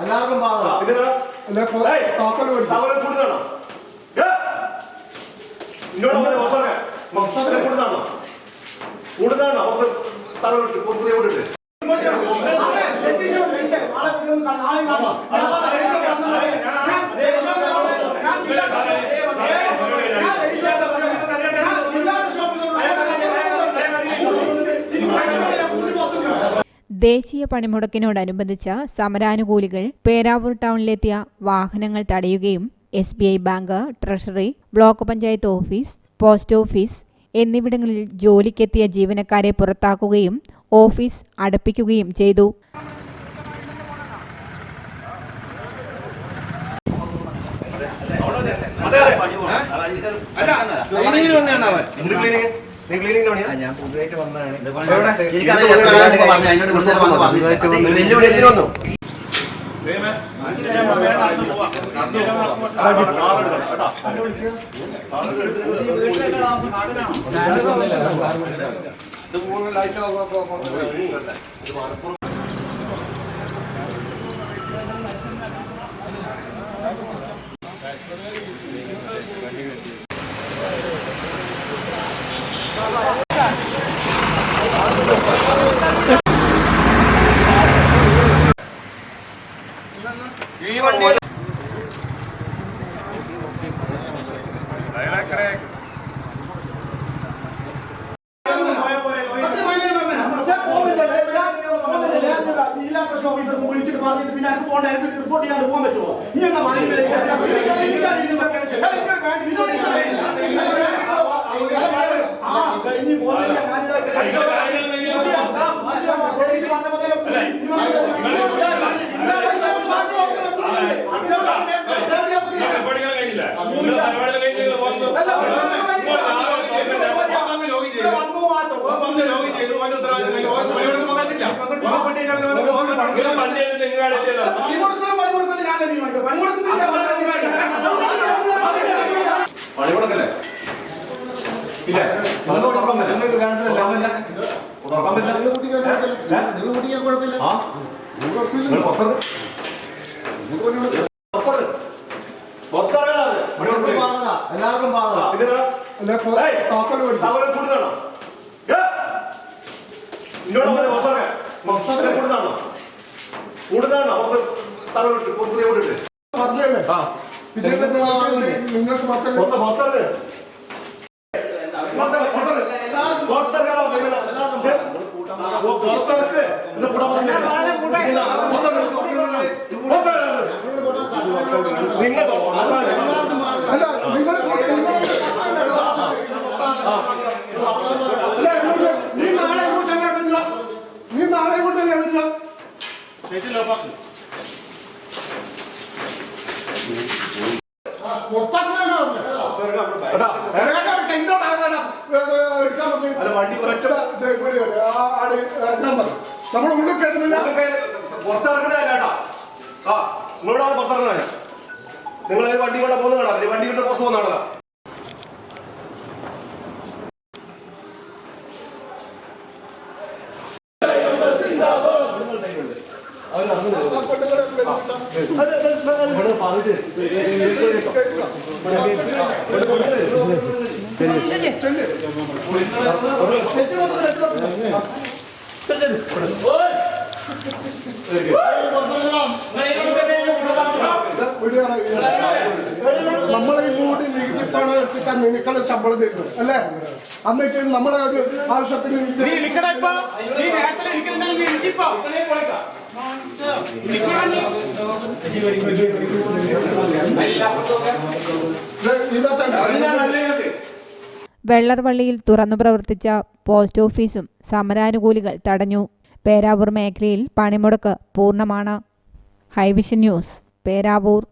എല്ലാവർക്കും ഏയ്! താക്കോൽ മേടിച്ചു താങ്കളെ കൂടുതലാണോ ഏ? ഇന്നോട് മൊത്തത്തിലെ കൂടുതലാണോ? കൂടുതലാണോ? അവർക്ക് ഞാൻ പുതിയ വീട്ടിട്ട് ദേശീയ പണിമുടക്കിനോടനുബന്ധിച്ച് സമരാനുകൂലികൾ പേരാവൂർ ടൗണിലെത്തിയ വാഹനങ്ങൾ തടയുകയും S B I bank treasury block panchayat office post office എന്നിവിടങ്ങളിൽ ജോലിക്കെത്തിയ ജീവനക്കാരെ പുറത്താക്കുകയും ഓഫീസ് അടപ്പിക്കുകയും ചെയ്തു. ക്ലീനിങ്ങിന് ഞാൻ പുതുതായിട്ട് വന്നതാണ് വെല്ലുവിളി എന്തിനു ഓഫീസർ വിളിച്ചിട്ട് പറഞ്ഞിട്ട് പിന്നെ എനിക്ക് പോകണ്ട എനിക്ക് റിപ്പോർട്ട് ചെയ്യാൻ പോകാൻ പറ്റുമോ ഇനി പോകുന്നില്ല പഠിക്കാൻ കഴിഞ്ഞില്ല നിങ്ങൾ പരിപാടി കഴിഞ്ഞില്ല പോകുന്നു നിങ്ങൾ പഞ്ചായത്ത് നിങ്ങളുടെ എത്തിയല്ലോ പണി കൊടുക്കല്ലേ? ഇല്ല പണി കൊടുക്കാൻ പറ്റില്ല. എല്ലാവർക്കും ബാധക താങ്കളെ കൂടുതലാണോ? കൂടുതലാണോ? അവർക്ക് താങ്കൾ പുതിയ പിന്നെ നിങ്ങൾക്ക്. പുറത്തിറങ്ങാനോ നിങ്ങൾ? നമ്മൾ ഉള്ളിൽ കയറ്റുന്നില്ല നിങ്ങൾക്ക് പുറത്തിറങ്ങണ കേട്ടാ ആ നിങ്ങൾ വണ്ടി കൂടെ പോകുന്ന കാണാം വണ്ടി കൊണ്ട് പുറത്ത് നമ്മളെ ഇങ്ങോട്ട് നികുതി പണം എടുത്തിട്ടാണ് നിനക്കുള്ള ശമ്പളം തരുന്നത് അല്ലേ അമ്മയ്ക്ക് നമ്മളെ ഒരു ആവശ്യത്തിന് വെള്ളർവള്ളിയിൽ തുറന്നു പ്രവർത്തിച്ച പോസ്റ്റ് ഓഫീസും സമരാനുകൂലികൾ തടഞ്ഞു. പേരാവൂർ മേഖലയിൽ പണിമുടക്ക് പൂർണമാണ്. ഹൈവിഷൻ ന്യൂസ് പേരാവൂർ.